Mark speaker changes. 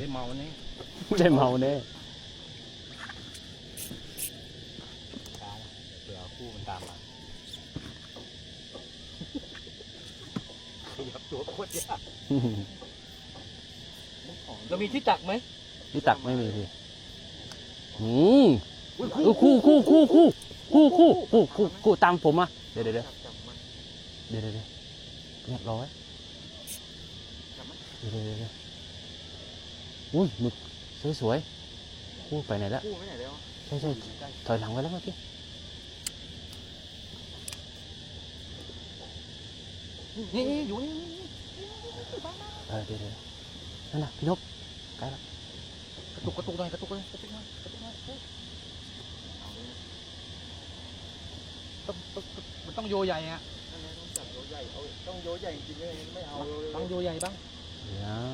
Speaker 1: ได้เมาแน่
Speaker 2: ไม่ได้เมาแน่
Speaker 1: ช้านะเดี๋ยวคู่มันตามมาขยับตัวโคตรยากเรามีที่ตักไหม
Speaker 2: ที่ตักไม่มีพี่อืมเออคู่คู่คู่คู่คู่คู่คู่คู่คู่ตามผมมาเดี๋ยวเดี๋ยวเดี๋ยว
Speaker 1: จับมัน
Speaker 2: เดี๋ยวเดี๋ยวเดี๋ยวเรียบร้อย
Speaker 1: จับมัน
Speaker 2: เดี๋ยวเดี๋ยวเดี๋ยวเดี๋ยว อุ้ยหมึกสวยๆคู่ไปไหนแล้ว
Speaker 1: คู่ไม่ไหนแล้ว
Speaker 2: ใช่ใช่ถอยหลังไปแล้วเมื่อกี้
Speaker 1: นี่นี่อยู่นี่
Speaker 2: เออเดี๋ยวเดี๋ยวนั่นน่ะพี่นกใกล้แล้ว
Speaker 1: กระตุกกระตุกหน่อยกระตุกหน่อยกระตุกหน่อยกระตุกหน่อยเอาเลยต้องต้องมันต้องโยใหญ่อะ
Speaker 3: นั่นแหละต้องจับโยใหญ่เอาต้องโยใหญ่จริงๆเลยไม่เอาเลย
Speaker 1: ต้องโยใหญ่บ้าง
Speaker 2: เดี๋ยว